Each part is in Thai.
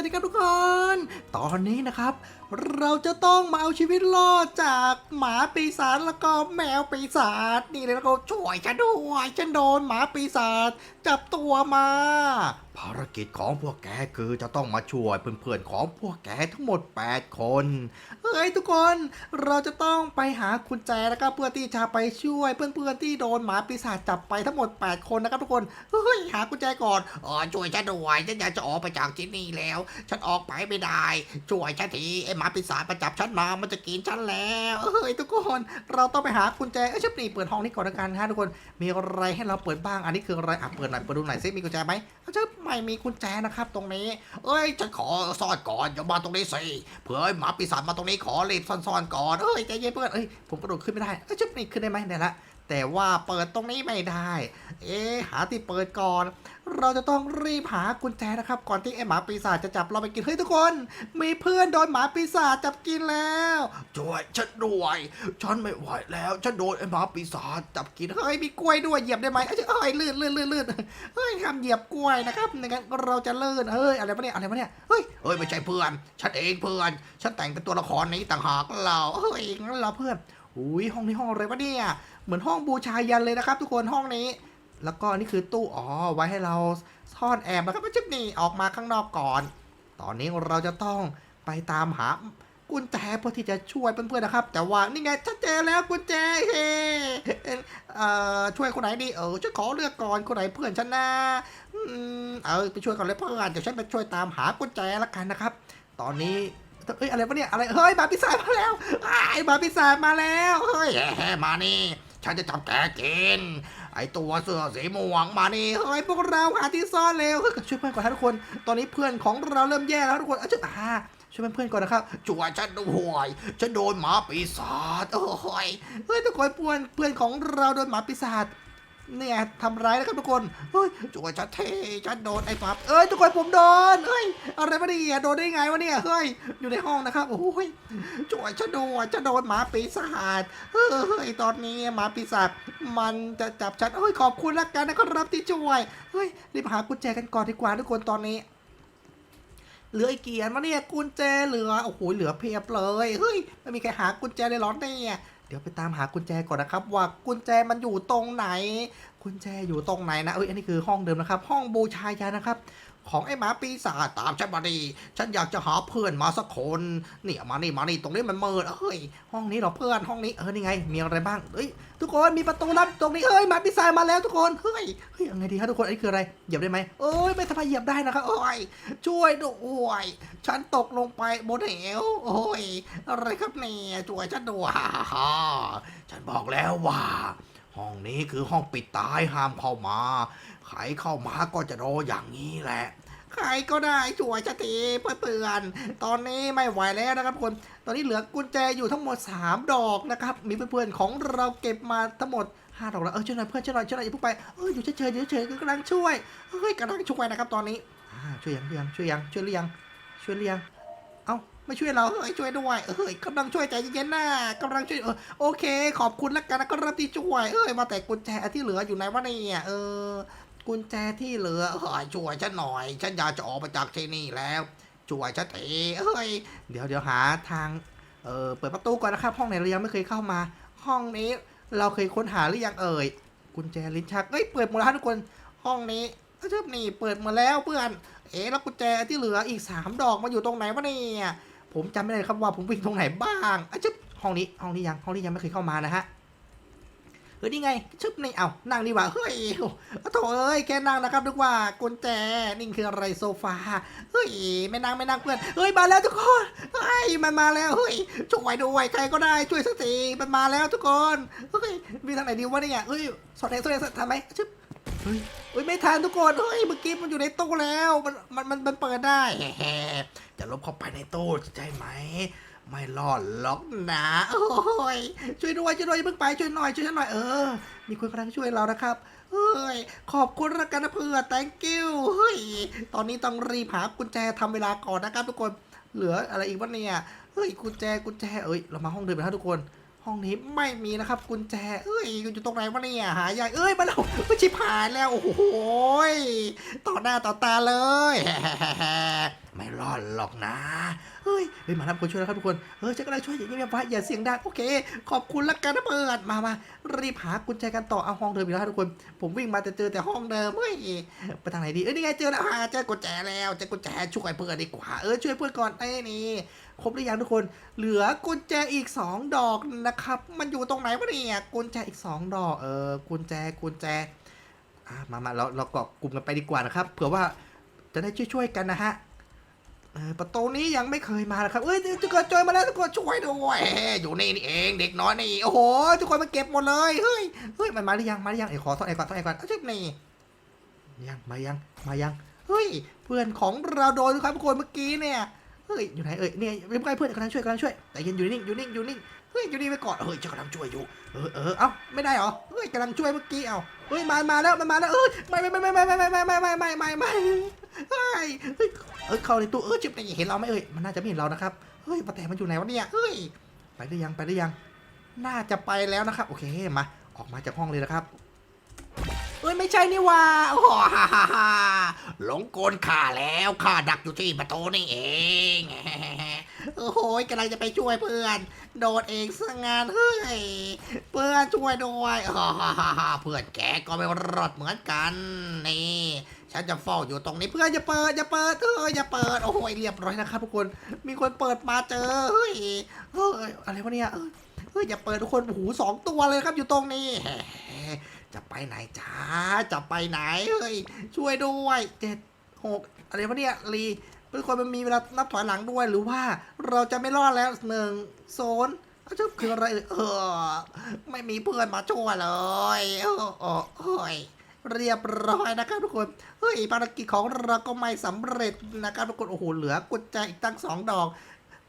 วัสดีครับทุกคน ตอนนี้นะครับ เราจะต้องมาเอาชีวิตรอดจากหมาปีศาจแล้วก็แมวปีศาจนี่เลยแล้วก็ช่วยฉันด้วยฉันโดนหมาปีศาจจับตัวมา ภารกิจของพวกแกคือจะต้องมาช่วยเพื่อนๆของพวกแกทั้งหมด 8 คนเฮ้ยทุกคนเราจะต้องไปหากุญแจนะครับเพื่อที่จะไปช่วยเพื่อนๆที่โดนหมาปีศาจจับไปทั้งหมด 8 คนนะครับทุกคนเฮ้ยหากุญแจก่อนอ๋อช่วยฉันด้วยฉันอยากจะออกไปจากที่นี่แล้ว ฉันออกไปไม่ได้ ช่วยฉันทีไอ้หมาปีศาจมาจับฉันมามันจะกินฉันแล้วเฮ้ยทุกคนเราต้องไปหากุญแจเอ้ยชิบนี่เปิดห้องนี้ก่อนละกันฮะทุกคนมีอะไรให้เราเปิดบ้าง อันนี้คืออะไรอะเปิดหน่อยเปิดดูหน่อยซิมีกุญแจไหมเอาวชิบไม่มีกุญแจนะครับ ตรงนี้ เอ้ยฉันขอซ่อนก่อนอย่ามาตรงนี้สิเผื่อหมาปีศาจมาตรงนี้ขอรีบซ่อนๆก่อนเอ้ยใจเย็นเพื่อนเอ้ยผมกระโดดขึ้นไม่ได้เอ้ยชิบนี่ขึ้นได้ไหมเนี่ยละ แต่ว่าเปิดตรงนี้ไม่ได้ เอ๊หาที่เปิดก่อน เราจะต้องรีบหากุญแจนะครับ ก่อนที่ไอหมาปีศาจจะจับเราไปกินเฮ้ยทุกคน มีเพื่อนโดนหมาปีศาจจับกินแล้วช่วยฉันด้วยฉันไม่ไหวแล้วฉันโดนไอหมาปีศาจจับกินเฮ้ยมีกล้วยด้วยเหยียบได้ไหมเอ้ยเอ้ยลื่นลื่นลื่นลื่นเฮ้ยห้ามเหยียบกล้วยนะครับไม่งั้นเราจะลื่นเฮ้ยอะไรวะเนี่ยอะไรวะเนี่ยเฮ้ยเอ้ยไม่ใช่เพื่อน ฉันเองเพื่อน ฉันแต่งเป็นตัวละครนี้ต่างหากเราเฮ้ยงั้นเราเพื่อน อุ้ยห้องนี้ห้องอะไรวะเนี่ย เหมือนห้องบูชายันเลยนะครับ ทุกคนห้องนี้ แล้วก็นี่คือตู้อ๋อไว้ให้เราซ่อนแอบนะครับไม่ใช่นี่ออกมาข้างนอกก่อน ตอนนี้เราจะต้องไปตามหากุญแจเพื่อที่จะช่วยเพื่อนๆนะครับ แต่ว่านี่ไงชัดเจนแล้วกุญแจเฮ้เอ่อช่วยคนไหนดีเออฉันขอเลือกก่อนคนไหนเพื่อนฉันนะเออไปช่วยก่อนเลยเพื่อนเดี๋ยวฉันไปช่วยตามหากุญแจละกันนะครับ ตอนนี้ เอ้ยอะไรวะเนี่ยอะไรเฮ้ยบาปิศาจมาแล้วไอ้ยบาปิศาจมาแล้วเฮ้ยแฮมานี่ฉันจะจับแกกินไอตัวเสื้อสีม่วงมานี่เฮ้ยพวกเราหาที่ซ่อนเร็วช่วยเพื่อนก่อนทุกคน ตอนนี้เพื่อนของเราเริ่มแย่แล้วทุกคนเอาช่วยอ่าช่วยเพื่อนๆก่อนนะครับช่วฉันด้วยฉันโดนหมาปีศาจโอ้ยเฮ้ยทุกคนเพื่อนเพื่อนของเราโดนหมาปีศาจ เนี่ยทำร้ายนะครับทุกคนเฮ้ยช่วยฉันเทฉันโดนไอ้หมาเอ้ยทุกคนผมโดนเฮ้ยอะไรวะเนี่ยโดนได้ไงวะเนี่ยเฮ้ยอยู่ในห้องนะครับโอ้ยช่วยฉันด้วยจะโดนหมาปีศาจเฮ้ยตอนนี้หมาปีศาจมันจะจับฉันเฮ้ยขอบคุณล้วกันนะครับที่ช่วยเฮ้ยรีบหากุญแจกันก่อนดีกว่าทุกคนตอนนี้เหลืออีกเกียร์มาเนี่ยกุญแจเหลือโอ้โหเหลือเพียบเลยเฮ้ยไม่มีใครหากุญแจเลยหรอเนี่ย เดี๋ยวไปตามหากุญแจก่อนนะครับ ว่ากุญแจมันอยู่ตรงไหน กุญแจอยู่ตรงไหนนะเอ้ยอันนี้คือห้องเดิมนะครับ ห้องบูชายันนะครับ ของไอ้หมาปีศาจตามฉันมาดี ฉันอยากจะหาเพื่อนมาสักคนเนี่ยมานี่มานี่ตรงนี้มันมืดเอ้ยห้องนี้เหรอเพื่อนห้องนี้เออนี่ไง มีอะไรบ้างเอ้ยทุกคนมีประตูลับตรงนี้เอ้ยหมาปีศาจมาแล้วทุกคนเฮ้ยเฮ้ยยังไงดีครับทุกคนอันนี้คืออะไรเหยียบได้ไหมเอ้ยไม่ทำไมเหยียบได้นะครับเอ้ยช่วยด้วยฉันตกลงไปบนเหวโอ้ยอะไรครับเนี่ยช่วยฉันด้วยฉันบอกแล้วว่า ห้องนี้คือห้องปิดตายห้ามเข้ามา ใครเข้ามาก็จะโดนอย่างนี้แหละ ใครก็ได้ช่วยฉันทีเพื่อน ตอนนี้ไม่ไหวแล้วนะครับทุกคน ตอนนี้เหลือกุญแจอยู่ทั้งหมด 3 ดอกนะครับ มีเพื่อนๆของเราเก็บมาทั้งหมด5ดอกแล้วเออช่วยหน่อยเพื่อนช่วยหน่อยช่วยหน่อยอย่าเพิ่งไปเอออยู่เฉยๆอยู่เฉยๆกำลังช่วยเฮ้ยกำลังช่วยนะครับตอนนี้อ่าช่วยยังช่วยยังช่วยยังช่วยหรือยังช่วยหรือยัง ไม่ช่วยเราเฮ้ยช่วยด้วยเฮ้ยกำลังช่วยใจเย็นๆนะกำลังช่วยเออโอเค ขอบคุณแล้วกันนะก็รับที่ช่วยเอ้ยมาแต่กุญแจที่เหลืออยู่ไหนวะเนี่ยเออ กุญแจที่เหลือเฮ้ยช่วยฉันหน่อย ฉันอยากจะออกไปจากที่นี่แล้วช่วยฉันทีเอ้ยเดี๋ยวเดี๋ยวหาทางเออเปิดประตูก่อนนะครับห้องไหนเรายังไม่เคยเข้ามา ห้องนี้เราเคยค้นหาหรือยังเอ่ยกุญแจลิ้นชักเอ้ยเปิดหมดแล้วทุกคนห้องนี้เอ้ยนี่เปิดมาแล้วเพื่อน เอ๊ะแล้วกุญแจที่เหลืออีกสามดอกมาอยู่ตรงไหนวะเนี่ย ผมจำไม่ได้ครับว่าผมวิ่งตรงไหนบ้างอะจึ๊บห้องนี้ห้องนี้ยังห้องนี้ยังไม่เคยเข้ามานะฮะเฮ้ยนี่ไงชึบนี่เอานั่งดีกว่าเฮ้ยโอ้โถเอ้ยแค่นั่งนะครับนึกว่ากุญแจนี่คืออะไรโซฟาเฮ้ยไม่นั่งไม่นั่งเพื่อนเฮ้ยมาแล้วทุกคนเฮ้ยมันมาแล้วเฮ้ยช่วยด้วยใครก็ได้ช่วยสักทีมันมาแล้วทุกคนเฮ้ยมีทางไหนดีวะเนี่ยเฮ้ยสอดแทงสอดแทงทันไหมชึบ เฮ้ยเฮ้ยไม่ทันทุกคนเฮ้ยเมื่อกี้มันอยู่ในตู้แล้วมันมันมันมันเปิดได้แฮ่จะลบเข้าไปในตู้ใช่ไหม ไม่รอดหรอกนะโอ้ยช่วยด้วยช่วยด้วยอย่าเพิ่งไปช่วยหน่อยช่วยฉันหน่อยเออ มีคนกำลังช่วยเรานะครับเฮ้ยขอบคุณละกันนะเพื่อน thank you เฮ้ยตอนนี้ต้องรีบหากุญแจทำเวลาก่อนนะครับทุกคนเหลืออะไรอีกวะเนี่ยเฮ้ยกุญแจกุญแจเอ้ยเรามาห้องเดิมกันนะทุกคน ห้องนี้ไม่มีนะครับกุญแจ เอ้ยอยู่ตรงไหนวะเนี่ยหายากเอ้ยมาแล้วไม่ชิบหายแล้ว โอ้โหต่อหน้าต่อตาเลยไม่รอดหรอกนะเฮ้ยเฮ้ยมาทำคนช่วยแล้วครับทุกคนเออฉันก็เลยช่วยอย่างเงียบๆไว้อย่าเสียงดังโอเค ขอบคุณละกันนะเปิดมามารีบหากุญแจกันต่อเอาห้องเดิมอีกแล้วครับทุกคน ผมวิ่งมาแต่เจอแต่ห้องเดิมเฮ้ยไปทางไหนดีเอ้ยนี่ไงเจอแล้วอ่าเจอกุญแจแล้วเจอกุญแจช่วยเพื่อนดีกว่าเออช่วยเพื่อนก่อนไอ้นี่ ครบหรือยังทุกคน เหลือกุญแจอีกสองดอกนะครับ มันอยู่ตรงไหนวะเนี่ยกุญแจอีกสองดอก เออกุญแจกุญแจอะมามาเราเราเกาะกลุ่มกันไปดีกว่านะครับ เผื่อว่าจะได้ช่วยๆกันนะฮะประตูนี้ยังไม่เคยมานะครับ เอ้ยทุกคนจอยมาแล้วทุกคนช่วยด้วยอยู่นี่นี่เองเด็กน้อยนี่ โอ้โหทุกคนมาเก็บหมดเลย เฮ้ย เฮ้ยมันมาหรือยัง มาหรือยังไอ้ขอทอดไอ้ก่อนทอดไอ้ก่อนเอาชิบนี่ ยัง มายัง มายัง เฮ้ย เพื่อนของเราโดนครับทุกคนเมื่อกี้เนี่ย เฮ้ยอยู่ไหนเอ้ยเนี่ยไม่ใกล้เพื่อนกำลังช่วยกำลังช่วยแต่ยังอยู่นิ่งอยู่นิ่งอยู่นิ่งเฮ้ยอยู่นี่งไว้ก่อนเฮ้ยฉันกำลังช่วยอยู่เออเออเอ้าไม่ได้เหรอเฮ้ยกำลังช่วยเมื่อกี้เอ้าเฮ้ยมามาแล้วมันมาแล้วเอ้ยไม่ไม่ไม่ไม่ไม่ไม่ไม่ไม่ไม่ไม่ไม่ไม่เฮ้ยเฮ้ยเออเข้าในตู้เออจิบนี่เห็นเราไหมเอ่ยมันน่าจะไม่เห็นเรานะครับเฮ้ยมาแต่มันอยู่ไหนวะเนี่ยเฮ้ยไปหรือยังไปหรือยัง น่าจะไปแล้วนะครับ โอเคมาออกมาจากห้องเลยนะครับ เอ้ยไม่ใช่นี่ว่าโอ้โหฮ่าฮ่าฮ่าหลงกลข้าแล้วข้าดักอยู่ที่ประตูนี่เองโอ้โหกำลังจะไปช่วยเพื่อน โดดเองซะงานเฮ้ยเพื่อนช่วยด้วยฮ่าฮ่าฮ่าเพื่อนแกก็ไม่รอดเหมือนกันนี่ฉันจะเฝ้าอยู่ตรงนี้เพื่อนอย่าเปิดอย่าเปิดเอออย่าเปิดโอ้โหเรียบร้อยนะครับทุกคนมีคนเปิดมาเจอเฮ้ยเฮ้ยอะไรวะเนี่ยเอ้ยเฮ้ยอย่าเปิดทุกคนโอ้โหสองตัวเลยครับอยู่ตรงนี้ จะไปไหนจ้าจะไปไหนเฮ้ยช่วยด้วยเจ็ดหกอะไรวะเนี่ยรีทุกคนมันมีเวลานับถอยหลังด้วยหรือว่าเราจะไม่รอดแล้วหนึ่งโซนอ้าวเจ้าคืออะไรเออ ไม่มีเพื่อนมาช่วยเลยเออเออเฮ้ยเรียบร้อยนะครับทุกคน เฮ้ยภารกิจของเราก็ไม่สำเร็จนะครับทุกคน โอ้โห เหลือกุญแจอีกตั้งสองดอก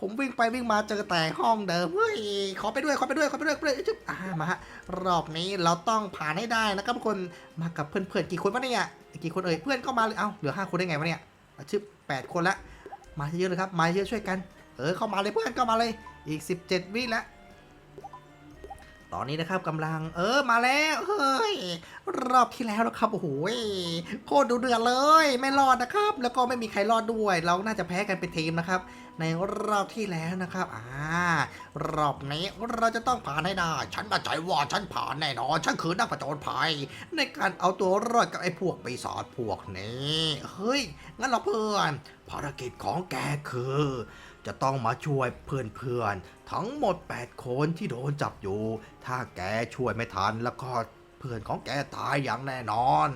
ผมวิ่งไปวิ่งมาเจอแต่ห้องเดิมเฮ้ยขอไปด้วยขอไปด้วยขอไปด้วยขอไปด้วยจุ๊บอ่ามาฮะรอบนี้เราต้องผ่านให้ได้นะครับทุกคนมากับเพื่อนๆกี่คนวะเนี่ยกี่คนเอ่ยเพื่อนก็มาเลยเอ้าเหลือห้าคนได้ไงวะเนี่ยอะชึบแปดคนละมาเยอะเลยครับมาเยอะช่วยกัน เออเข้ามาเลยเพื่อนเข้ามาเลยอีก 17 วิแล้ว ตอนนี้นะครับกำลังเออมาแล้วเฮ้ยรอบที่แล้วนะครับโอ้โหโคตรดูเดือดเลย ไม่รอดนะครับ แล้วก็ไม่มีใครรอดด้วย เราน่าจะแพ้กันเป็นทีมนะครับ ในรอบที่แล้วนะครับอ่ารอบนี้เราจะต้องผ่านให้ได้ฉันมั่นใจว่าฉันผ่านแน่นอนฉันคือนักผจญภัย ในการเอาตัวรอดกับไอ้พวกปีศาจพวกนี้เฮ้ยงั้นเราเพื่อนภารกิจของแกคือ จะต้องมาช่วยเพื่อนๆ ทั้งหมด 8 คนที่โดนจับอยู่ ถ้าแกช่วยไม่ทันแล้วก็เพื่อนของแกตายอย่างแน่นอน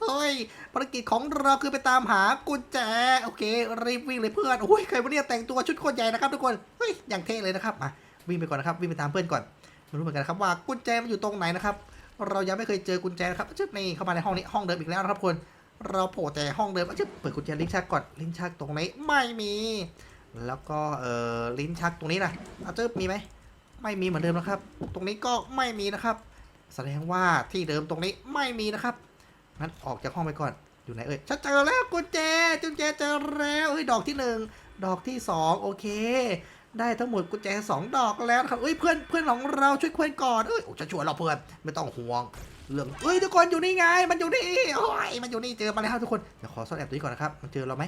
เฮ้ย ภารกิจของเราคือไปตามหากุญแจ โอเค รีบวิ่งเลยเพื่อน โอ้ย ใครวะเนี่ยแต่งตัวชุดโคตรใหญ่นะครับทุกคน เฮ้ย อย่างเท่เลยนะครับ มา วิ่งไปก่อนนะครับ วิ่งไปตามเพื่อนก่อน ไม่รู้เหมือนกันนะครับว่ากุญแจมันอยู่ตรงไหนนะครับ เรายังไม่เคยเจอกุญแจนะครับชึบนี่เข้ามาในห้องนี้ ห้องเดิมอีกแล้วนะครับทุกคน เราโผล่แต่ห้องเดิมอะชึบเปิดกุญแจลิ้นชักก่อน ลิ้นชักตรงไหน ไม่มี แล้วก็เอ่อลิ้นชักตรงนี้นะอาเจึบมีไหมไม่มีเหมือนเดิมนะครับ ตรงนี้ก็ไม่มีนะครับ แสดงว่าที่เดิมตรงนี้ไม่มีนะครับงั้นออกจากห้องไปก่อนอยู่ไหนเอ่ยฉันเจอแล้วกุญแจกุญแจเจอแล้วเฮ้ยดอกที่หนึ่งดอกที่สองโอเค ได้ทั้งหมดกุญแจสองดอกแล้วครับเอ้ยเพื่อนเพื่อนของเราช่วยเพื่อนก่อนเอ้ยโอ้ฉันช่วยเราเพื่อนไม่ต้องห่วงเรื่องเอ้ยทุกคนอยู่นี่ไง มันอยู่นี่โอ้ยมันอยู่นี่เจอมาแล้วทุกคนเดี๋ยวขอซ่อนแอบตัวนี้ก่อนนะครับมันเจอเราไหม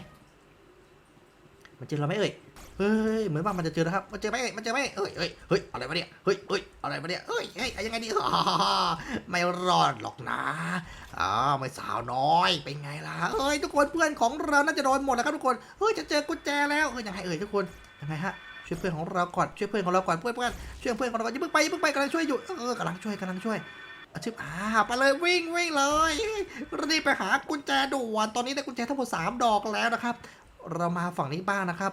มันเจอเราไหมเอ่ยเฮ้ยเหมือนว่ามันจะเจอนะครับ มันเจอไหมเอ่ยมันเจอไหมเอ้ยเอ้ยเฮ้ยอะไรวะเนี่ยเฮ้ยเฮ้ยอะไรวะเนี่ยเอ้ยเฮ้ยยังไงดีไม่รอดหรอกนะอ้าวไม่สาวน้อยเป็นไงล่ะเฮ้ยทุกคนเพื่อนของเราน่าจะโดนหมดแล้วครับทุกคนเฮ้ยจะเจอกุญแจแล้วเฮ้ยยังไงเอ่ยทุกคนยังไงฮะช่วยเพื่อนของเราก่อนช่วยเพื่อนของเราก่อนเพื่อนเพื่อนช่วยเพื่อนของเราก่อนอย่าเพิ่งไปอย่าเพิ่งไปกำลังช่วยอยู่เออกำลังช่วยกำลังช่วยอาชิบอ่าไปเลยวิ่งวิ่งเลยรีบไปหากุญแจด่วนตอนนี้ได้กุญแจทั้งหมดสามดอกแล้วนะครับ เรามาฝั่งนี้บ้างนะครับ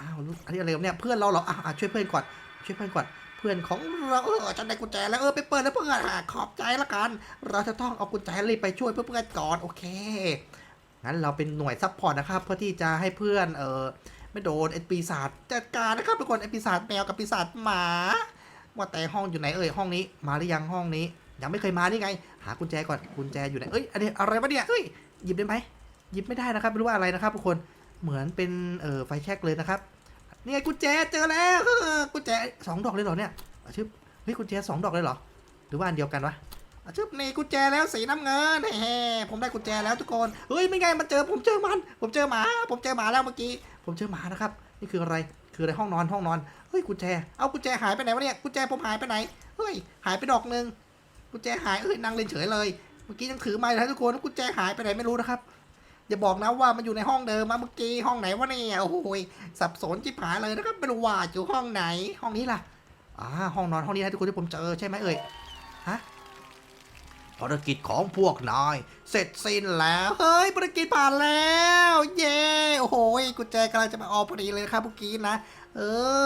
อ้าวอันนี้อะไรวเนี่ยเพื่อนเราเหรออ่าช่วยเพื่อนก่อนช่วยเพื่อนก่อนเพื่อนของเราเออฉันได้กุญแจแล้วเออไปเปิดแล้วเพื่อนขอบใจละกัน เราจะต้องเอากุญแจรีบไปช่วยเพื่อนก่อนโอเคงั้นเราเป็นหน่วยซัพพอร์ตนะครับเพื่อที่จะให้เพื่อนเออไม่โดนไอ้ปีศาจจัดการนะครับทุกคนไอ้ปีศาจแมวกับปีศาจหมาว่าแต่ห้องอยู่ไหนเอ่ยห้องนี้มาหรือยังห้องนี้ ยังไม่เคยมานี่ไง หากุญแจก่อนกุญแจอยู่ไหนเอ้ยอันนี้อะไรวะเนี่ยเอ้ยหยิบได้ไหมหยิบไม่ได้นะครับไม่รู้ว่าอะไรนะครับทุกคน เหมือนเป็นเอ่อไฟแช็กเลยนะครับนี่ไงกุญแจเจอแล้วกุญแจสองดอกเลยเหรอเนี่ยอะชึบเฮ้ยกุญแจสองดอกเลยเหรอ หรือว่าอันเดียวกันวะอาชึบนี่กุญแจแล้วสีน้ำเงินเฮ้ผมได้กุญแจแล้วทุกคนเฮ้ยไม่ไงมันเจอผมเจอมัน ผมเจอหมา ผมเจอหมาแล้วเมื่อกี้ ผมเจอหมานะครับนี่คืออะไรคืออะไรห้องนอนห้องนอนเฮ้ยกุญแจเอากุญแจหายไปไหนวะเนี่ยกุญแจผมหายไปไหนเฮ้ยหายไปดอกหนึ่งกุญแจหายเอ้ยนั่งเล่นเฉยเลย เมื่อกี้ยังถือไม้เลยทุกคนกุญแจหายไปไหนไม่รู้นะครับ อย่าบอกนะว่ามันอยู่ในห้องเดิมมาเมื่อกี้ห้องไหนวะเนี่ยโอ้โหยสับสนจิบหาเลยนะครับไม่รู้ว่าอยู่ห้องไหนห้องนี้ล่ะอ่าห้องนอนห้องนี้นะทุกคนที่ผมเจอใช่ไหมเอ่ยภารกิจของพวกนายเสร็จสิ้นแล้วเฮ้ยภารกิจผ่านแล้ว เย้โอ้โหกุญแจกำลังจะมาออกพอดีเลยนะครับเมื่อกี้นะเอ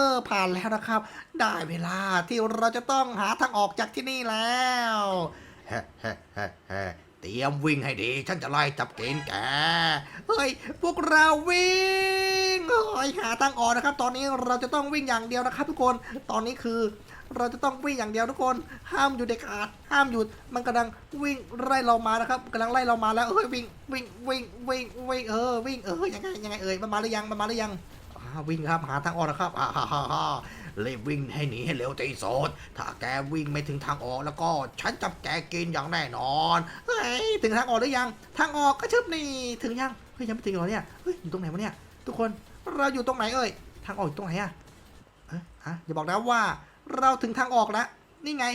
อ ผ่านแล้วนะครับ ได้เวลาที่เราจะต้องหาทางออกจากที่นี่แล้ว แฮะแฮะแฮะ ตรียมวิ่งให้ดี ฉันจะไล่จับเกณฑ์แก เฮ้ย พวกเราวิ่งเฮ้ยหาทางออกนะครับ ตอนนี้เราจะต้องวิ่งอย่างเดียวนะครับ ทุกคน ตอนนี้คือ เราจะต้องวิ่งอย่างเดียวทุกคน ห้ามหยุดเด็ดขาดห้ามหยุด มันกำลังวิ่งไล่เรามานะครับกำลังไล่เรามาแล้ว เฮ้ยวิ่งวิ่งวิ่งวิ่งวิ่งเออวิ่งเออยังไงยังไงเอ่ยมันมาหรือยังมันมาหรือยัง วิ่งครับหาทางออกนะครับอ่าฮ่าฮ่าฮ่ารีบวิ่งให้หนีให้เร็วที่สุดถ้าแกวิ่งไม่ถึงทางออกแล้วก็ฉันจับแกกินอย่างแน่นอนเฮ้ยถึงทางออกหรือยัง ทางออกก็ชึบนี่ถึงยังเฮ้ยยังไม่ถึงเหรอเนี่ยเฮ้ยอยู่ตรงไหนวะเนี่ย ทุกคนเราอยู่ตรงไหนเอ่ยทางออกอยู่ตรงไหนอะเอ๊ะฮะอย่าบอกนะว่าเราถึงทางออกแล้วนี่ไง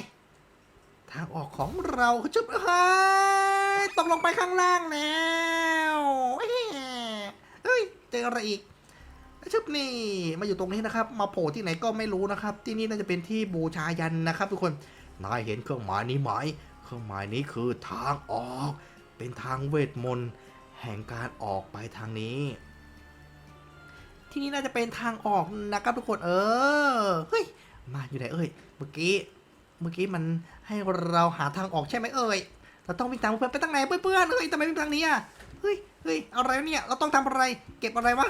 ทางออกของเราชึบเฮ้ยตกลงไปข้างล่างแล้วเฮ้ยเฮ้ยเจออะไรอีก ชึบนี่มาอยู่ตรงนี้นะครับ มาโผล่ที่ไหนก็ไม่รู้นะครับ ที่นี่น่าจะเป็นที่บูชายันนะครับ ทุกคน นายเห็นเครื่องหมายนี้ไหม เครื่องหมายนี้คือทางออก เป็นทางเวทมนต์แห่งการออกไปทางนี้ ที่นี่น่าจะเป็นทางออกนะครับทุกคน เออ เฮ้ย มาอยู่ไหนเอ่ยเมื่อกี้ เมื่อกี้มันให้เราหาทางออกใช่ไหมเอ่ย เราต้องวิ่งตามเพื่อนไปทางไหนเพื่อนเฮ้ยทำไมวิ่งทางนี้อะ เฮ้ย เฮ้ย อะไรเนี่ย เราต้องทำอะไร เก็บอะไรวะ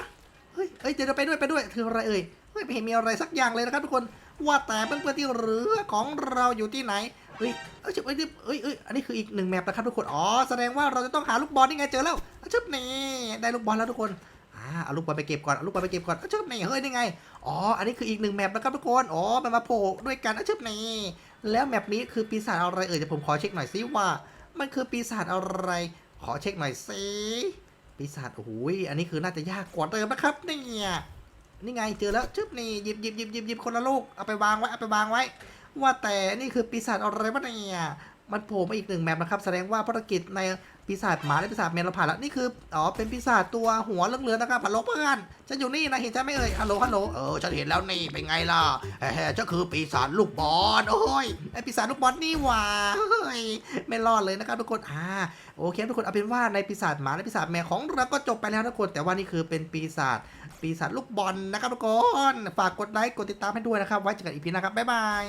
เฮ้ยเฮ้ยเดี๋ยวไปด้วยไปด้วยคืออะไรเอ่ยเฮ้ยไม่เห็นมีอะไรสักอย่างเลยนะครับทุกคนว่าแต่เพื่อนๆที่เรือของเราอยู่ที่ไหนเฮ้ยเอ้ยเอ้ยเอ้ยเอ้ยอันนี้คืออีกหนึ่งแมปนะครับทุกคนอ๋อแสดงว่าเราจะต้องหาลูกบอลนี่ไงเจอแล้วอะชึบนี่ได้ลูกบอลแล้วทุกคนอ่าเอาลูกบอลไปเก็บก่อนเอาลูกบอลไปเก็บก่อนเอาชึบนี่เฮ้ยนี่ไงอ๋ออันนี้คืออีกหนึ่งแมปนะครับทุกคนอ๋อมันมาโผล่ด้วยกันเอาชึบนี่แล้วแมปนี้คือปีศาจอะไรเอ่ยเดี๋ยวผมขอเช็คหน่อยซิว่า มันคือปีศาจอะไร ขอเช็คหน่อยสิ ปีศาจโอ้โหยอันนี้คือน่าจะยากกว่าเดิมนะครับเนี่ยนี่ไงเจอแล้วชึบนี่หยิบหยิบหยิบหยิบหยิบคนละลูกเอาไปวางไว้เอาไปวางไว้ ว่าแต่นี่คือปีศาจอะไรวะเนี่ยมันโผล่มาอีกหนึ่งแมปนะครับ แสดงว่าภารกิจใน ปีศาจหมาและปีศาจแมวเราผ่านแล้วนี่คืออ๋อเป็นปีศาจตัวหัวเลืองๆนะครับฮัลโหลเพื่อนฉันอยู่นี่นะเห็นฉันไหมเอ่ยฮัลโหลฮัลโหลเออฉันเห็นแล้วนี่เป็นไงล่ะแฮ่ๆเจ้าคือปีศาจลูกบอลโอ้ยไอปีศาจลูกบอลนี่หว่าเฮ้ยไม่รอดเลยนะครับทุกคนอ่าโอเคทุกคนเอาเป็นว่าในปีศาจหมาและปีศาจแมวของเราก็จบไปแล้วทุกคนแต่ว่านี่คือเป็นปีศาจปีศาจลูกบอลนะครับทุกคนฝากกดไลค์กดติดตามให้ด้วยนะครับไว้เจอกันอีพีนะครับบ๊ายบาย